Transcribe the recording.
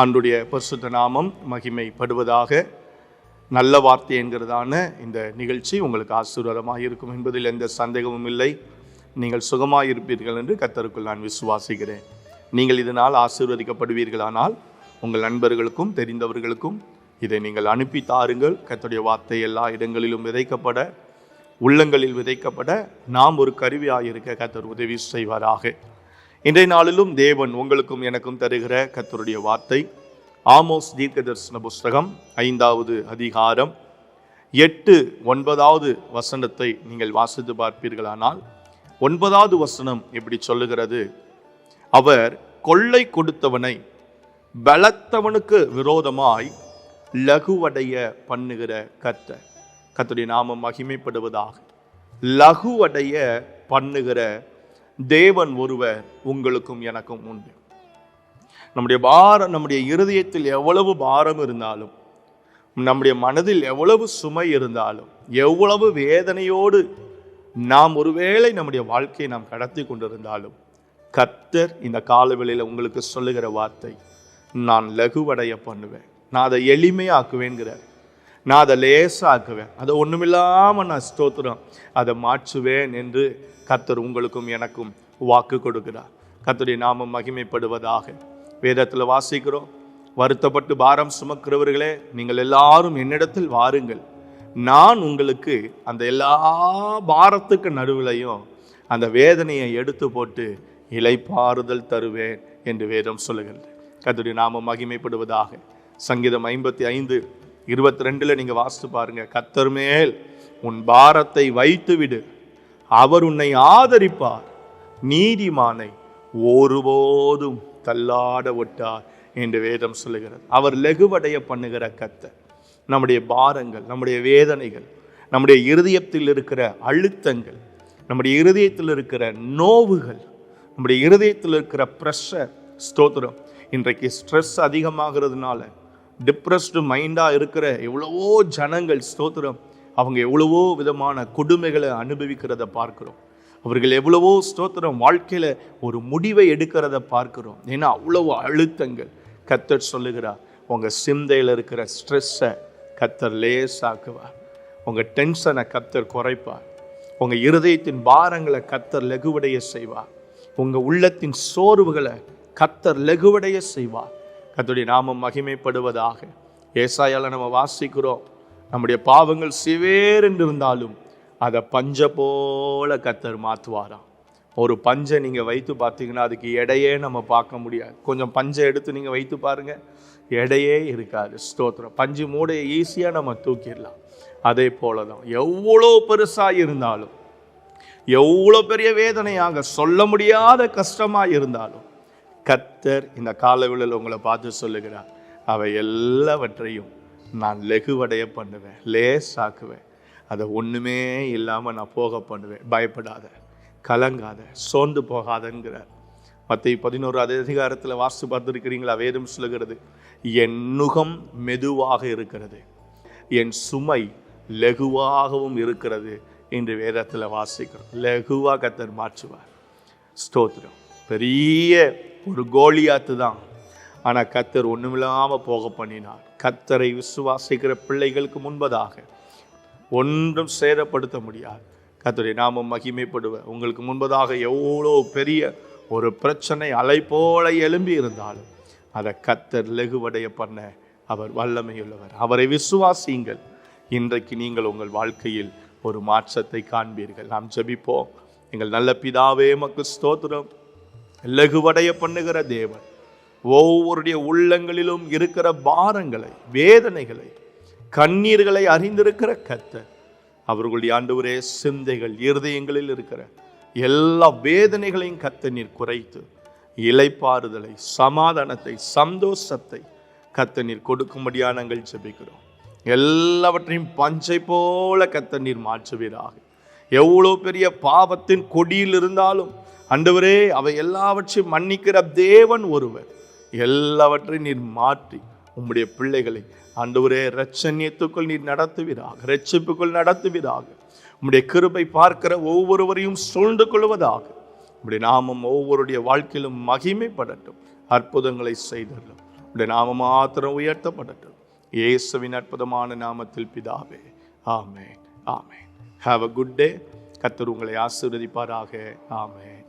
ஆண்டுடைய பரிசுத்த நாமம் மகிமைப்படுவதாக நல்ல வார்த்தை என்கிறதான இந்த நிகழ்ச்சி உங்களுக்கு ஆசீர்வாதமாக இருக்கும் என்பதில் எந்த சந்தேகமும் இல்லை. நீங்கள் சுகமாக இருப்பீர்கள் என்று கத்தருக்குள் நான் விசுவாசிக்கிறேன். நீங்கள் இதனால் ஆசீர்வதிக்கப்படுவீர்களானால் உங்கள் நண்பர்களுக்கும் தெரிந்தவர்களுக்கும் இதை நீங்கள் அனுப்பி தாருங்கள். கத்தருடைய வார்த்தை எல்லா இடங்களிலும் விதைக்கப்பட உள்ளங்களில் விதைக்கப்பட நாம் ஒரு கருவியாக இருக்க கத்தர் உதவி செய்வாராக. இன்றைய நாளிலும் தேவன் உங்களுக்கும் எனக்கும் தருகிற கத்தருடைய வார்த்தை. ஆமோஸ் தீர்க்கதரிசன புஸ்தகம் ஐந்தாவது அதிகாரம் எட்டு ஒன்பதாவது வசனத்தை நீங்கள் வாசித்து பார்ப்பீர்களானால் ஒன்பதாவது வசனம் இப்படி சொல்லுகிறது? அவர் கொள்ளை கொடுத்தவனை பலத்தவனுக்கு விரோதமாய் லகுவடைய பண்ணுகிற கத்த கர்த்தருடைய நாமம் மகிமைப்படுவதாக. லகுவடைய பண்ணுகிற தேவன் ஒருவர் உங்களுக்கும் எனக்கும் உண்டு. நம்முடைய பாரம் நம்முடைய இருதயத்தில் எவ்வளவு பாரம் இருந்தாலும் நம்முடைய மனதில் எவ்வளவு சுமை இருந்தாலும் எவ்வளவு வேதனையோடு நாம் ஒருவேளை நம்முடைய வாழ்க்கையை நாம் கடத்தி கொண்டிருந்தாலும் கர்த்தர் இந்த காலவெளியில் உங்களுக்கு சொல்லுகிற வார்த்தை நான் லகுவடைய பண்ணுவேன். நான் அதை எளிமையாக்குவேங்கிறார் நான் அதை லேசாக்குவேன். அதை ஒன்றுமில்லாமல் நான் ஸ்தோத்திரம். அதை மாற்றுவேன் என்று கத்தர் உங்களுக்கும் எனக்கும் வாக்கு கொடுக்கிறார். கத்தருடைய நாமம் மகிமைப்படுவதாக வேதத்தில் வாசிக்கிறோம். வருத்தப்பட்டு பாரம் சுமக்கிறவர்களே நீங்கள் எல்லாரும் என்னிடத்தில் வாருங்கள். நான் உங்களுக்கு அந்த எல்லா பாரத்துக்கு நடுவிலையும் அந்த வேதனையை எடுத்து போட்டு இலைப்பாறுதல் தருவேன் என்று வேதம் சொல்லுகிறது. கர்த்தருடைய நாமம் மகிமைப்படுவதாக சங்கீதம் ஐம்பத்தி ஐந்து இருபத்தி ரெண்டில் நீங்கள் வாசித்து பாருங்கள் கத்தர் மேல் உன் பாரத்தை வைத்து விடு அவர் உன்னை ஆதரிப்பார். நீதிமானை ஒருபோதும் தள்ளாட விட்டார் என்று வேதம் சொல்லுகிறது. அவர் லெகுவடைய பண்ணுகிற கத்தை நம்முடைய பாரங்கள் நம்முடைய வேதனைகள் நம்முடைய இருதயத்தில் இருக்கிற அழுத்தங்கள் நம்முடைய இருதயத்தில் இருக்கிற நோவுகள் நம்முடைய இருதயத்தில் இருக்கிற ப்ரெஷர் ஸ்தோத்திரம். இன்றைக்கு ஸ்ட்ரெஸ் அதிகமாகிறதுனால டிப்ரெஸ்டு மைண்டாக இருக்கிற எவ்வளவோ ஜனங்கள் ஸ்தோத்திரம் அவங்க எவ்வளவோ விதமான கொடுமைகளை அனுபவிக்கிறத பார்க்குறோம். அவர்கள் எவ்வளவோ ஸ்தோத்திரம் வாழ்க்கையில் ஒரு முடிவை எடுக்கிறத பார்க்குறோம். ஏன்னா அவ்வளவு அழுத்தங்கள். கத்தர் சொல்லுகிறார் உங்கள் சிந்தையில் இருக்கிற ஸ்ட்ரெஸ்ஸை கத்தர் லேசாக்குவார். உங்கள் டென்ஷனை கத்தர் குறைப்பார். உங்கள் இருதயத்தின் பாரங்களை கத்தர் லகுவடைய செய்வார். உங்கள் உள்ளத்தின் சோர்வுகளை கத்தர் லகுவடைய செய்வார். கத்தருடைய நாமம் மகிமைப்படுவதாக ஏசாயால் நம்ம வாசிக்கிறோம். நம்முடைய பாவங்கள் சிவேர் இருந்தாலும் அதை பஞ்ச போல கத்தர் மாற்றுவாராம். ஒரு பஞ்சை நீங்கள் வைத்து பார்த்தீங்கன்னா அதுக்கு எடையே நம்ம பார்க்க முடியாது. கொஞ்சம் பஞ்சை எடுத்து நீங்கள் வைத்து பாருங்கள் எடையே இருக்காது. ஸ்தோத்திரம். பஞ்சு மூடையை ஈஸியாக நம்ம தூக்கிடலாம். அதே போல தான் எவ்வளோ பெருசாக இருந்தாலும் எவ்வளோ பெரிய வேதனையாக சொல்ல முடியாத கஷ்டமாக இருந்தாலும் கத்தர் இந்த காலவிழில் உங்களை பார்த்து சொல்லுகிறார். அவை எல்லாவற்றையும் நான் லெகுவடைய பண்ணுவேன் லேசாக்குவேன். அதை ஒன்றுமே இல்லாமல் நான் போக பண்ணுவேன். பயப்படாத கலங்காத சோர்ந்து போகாதங்கிறார் மற்ற பதினோரு அதிகாரத்தில் வாஸ்து பார்த்துருக்கிறீங்களா? வேதம் சொல்லுகிறது என் நுகம் மெதுவாக இருக்கிறது என் சுமை லெகுவாகவும் இருக்கிறது என்று வேதத்தில் வாசிக்கிறோம். லெகுவாக கத்தர் மாற்றுவார். ஸ்தோத்திரம். பெரிய ஒரு கோலியாத்து தான். ஆனால் கத்தர் ஒன்றுமில்லாமல் போக பண்ணினார். கத்தரை விசுவாசிக்கிற பிள்ளைகளுக்கு முன்பதாக ஒன்றும் சேதப்படுத்த முடியாது. கத்தருடைய நாமும் மகிமைப்படுவேன் உங்களுக்கு முன்பதாக எவ்வளோ பெரிய ஒரு பிரச்சனை அலை போல எழும்பி இருந்தாலும் அதை கத்தர் லெகுவடைய பண்ண அவர் வல்லமையுள்ளவர். அவரை விசுவாசியுங்கள். இன்றைக்கு நீங்கள் உங்கள் வாழ்க்கையில் ஒரு மாற்றத்தை காண்பீர்கள். நாம் ஜெபிப்போம். எங்கள் நல்ல பிதாவே மக்கு ஸ்தோத்திரம். லகுவடைய பண்ணுகிற தேவன். ஒவ்வொருடைய உள்ளங்களிலும் இருக்கிற பாரங்களை வேதனைகளை கண்ணீர்களை அறிந்திருக்கிற கத்தர் அவர்களுடைய ஆண்டவரே சிந்தைகள் இருதயங்களில் இருக்கிற எல்லா வேதனைகளையும் கத்த நீர் குறைத்து இலைப்பாறுதலை சமாதானத்தை சந்தோஷத்தை கத்த நீர் கொடுக்கும்படியா நாங்கள் ஜெபிக்கிறோம். எல்லாவற்றையும் பஞ்சை போல கத்த நீர் மாற்றுவீராக. எவ்வளோ பெரிய பாவத்தின் கொடியில் இருந்தாலும் அன்றுவரே அவை எல்லாவற்றையும் மன்னிக்கிற தேவன் ஒருவர். எல்லாவற்றையும் நீர் மாற்றி உம்முடைய பிள்ளைகளை ஆண்டவரே ரச்சன்யத்துக்குள் நீர் நடத்துவீராக ரட்சிப்புக்குள் நடத்துவீராக. உம்முடைய கிருபை பார்க்கிற ஒவ்வொருவரையும் சூழ்ந்து கொள்வதாக. உம்முடைய நாமம் ஒவ்வொருடைய வாழ்க்கையிலும் மகிமைப்படட்டும். அற்புதங்களை செய்தரலும் உடைய நாம மாத்திரம் உயர்த்தப்படட்டும். இயேசுவின் அற்புதமான நாமத்தில் பிதாவே ஆமென் ஆமென். ஹாவ் அ குட் டே கத்தர் உங்களை ஆசீர்வதிப்பாராக. ஆமென்.